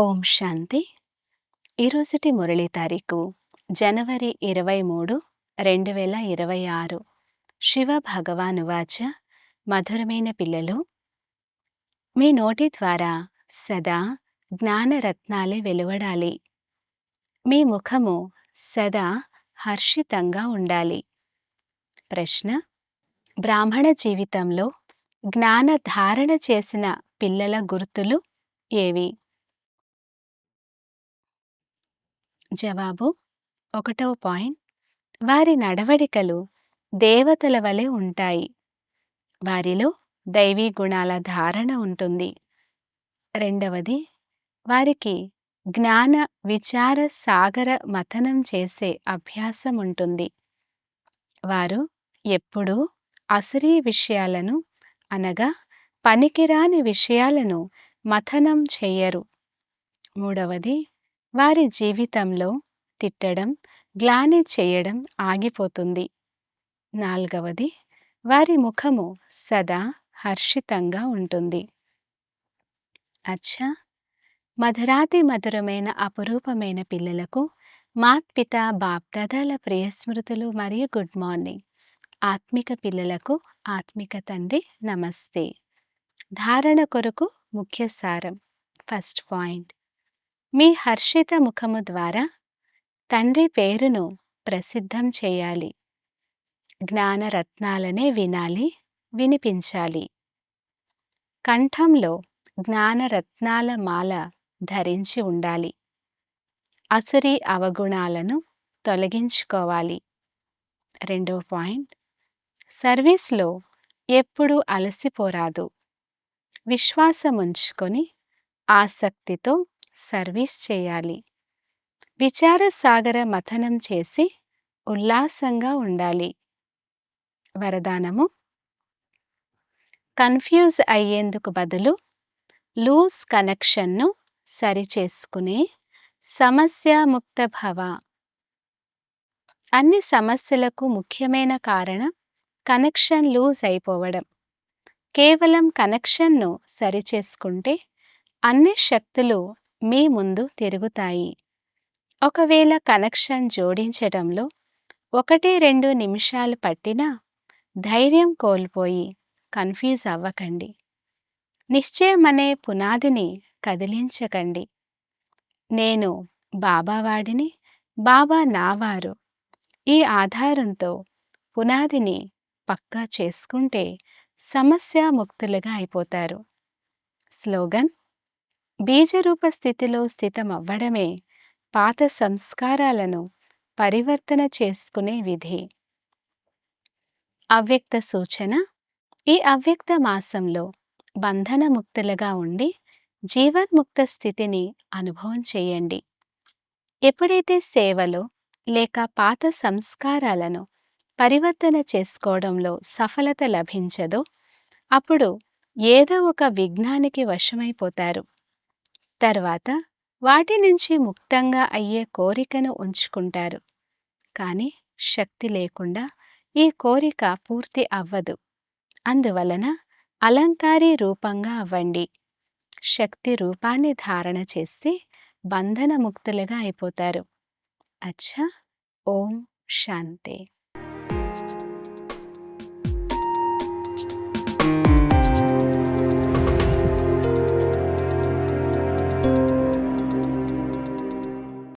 ఓం శాంతి. ఈరోజుటి మురళి తారీఖు జనవరి ఇరవై మూడు రెండు వేల ఇరవై ఆరు. శివ భగవానువాచ మధురమైన పిల్లలు. మీ నోటి ద్వారా సదా జ్ఞానరత్నాలే వెలువడాలి. మీ ముఖము సదా హర్షితంగా ఉండాలి. ప్రశ్న బ్రాహ్మణ జీవితంలో జ్ఞాన ధారణ చేసిన పిల్లల గుర్తులు ఏవి? జవాబు ఒకటవ పాయింట్. వారి నడవడికలు దేవతల వలె ఉంటాయి. వారిలో దైవీ గుణాల ధారణ ఉంటుంది. రెండవది వారికి జ్ఞాన విచార సాగర మథనం చేసే అభ్యాసం ఉంటుంది. వారు ఎప్పుడూ అసురీ విషయాలను అనగా పనికిరాని విషయాలను మథనం చెయ్యరు మూడవది వారి జీవితంలో తిట్టడం గ్లాని చేయడం ఆగిపోతుంది. నాలుగవది వారి ముఖము సదా హర్షితంగా ఉంటుంది. అచ్చా! మధురాతి మధురమైన అపురూపమైన పిల్లలకు మాత్పిత బాప్దాదాల ప్రియస్మృతులు మరియు గుడ్ మార్నింగ్. ఆత్మిక పిల్లలకు ఆత్మిక తండ్రి నమస్తే. ధారణ కొరకు ముఖ్య సారం. First point. మీ హర్షిత ముఖము ద్వారా తండ్రి పేరును ప్రసిద్ధం చేయాలి. జ్ఞానరత్నాలనే వినాలి వినిపించాలి. కంఠంలో జ్ఞానరత్నాల మాల ధరించి ఉండాలి. అసురి అవగుణాలను తొలగించుకోవాలి. రెండవ పాయింట్ సర్వీస్లో ఎప్పుడూ అలసిపోరాదు. విశ్వాసముంచుకొని ఆసక్తితో సర్వీస్ చేయాలి. విచారసాగర మథనం చేసి ఉల్లాసంగా ఉండాలి. వరదానము? కన్ఫ్యూజ్ అయ్యేందుకు బదులు లూజ్ కనెక్షన్ను సరిచేసుకునే సమస్యాముక్త భవ అన్ని సమస్యలకు ముఖ్యమైన కారణం కనెక్షన్ లూజ్ అయిపోవడం. కేవలం కనెక్షన్ను సరిచేసుకుంటే అన్ని శక్తులు మీ ముందు తిరుగుతాయి. ఒకవేళ కనెక్షన్ జోడించడంలో ఒకటి రెండు నిమిషాలు పట్టినా ధైర్యం కోల్పోయి కన్ఫ్యూజ్ అవ్వకండి. నిశ్చయం అనే పునాదిని కదిలించకండి. నేను బాబావాడిని బాబా నావారు ఈ ఆధారంతో పునాదిని పక్కా చేసుకుంటే సమస్యాముక్తులుగా అయిపోతారు. స్లోగన్ బీజరూప స్థితిలో స్థితమవ్వడమే పాత సంస్కారాలను పరివర్తన చేసుకునే విధి. అవ్యక్త సూచన ఈ అవ్యక్త మాసంలో బంధనముక్తులుగా ఉండి జీవన్ముక్త స్థితిని అనుభవం చేయండి. ఎప్పుడైతే సేవలో లేక పాత సంస్కారాలను పరివర్తన చేసుకోవడంలో సఫలత లభించదో అప్పుడు ఏదో ఒక విఘ్నానికి వశమైపోతారు. తర్వాత వాటి నుంచి ముక్తంగా అయ్యే కోరికను ఉంచుకుంటారు. కానీ శక్తి లేకుండా ఈ కోరిక పూర్తి అవ్వదు. అందువలన అలంకారీ రూపంగా అవ్వండి. శక్తి రూపాన్ని ధారణ చేస్తే బంధనముక్తులుగా అయిపోతారు. అచ్చా! ఓం శాంతి.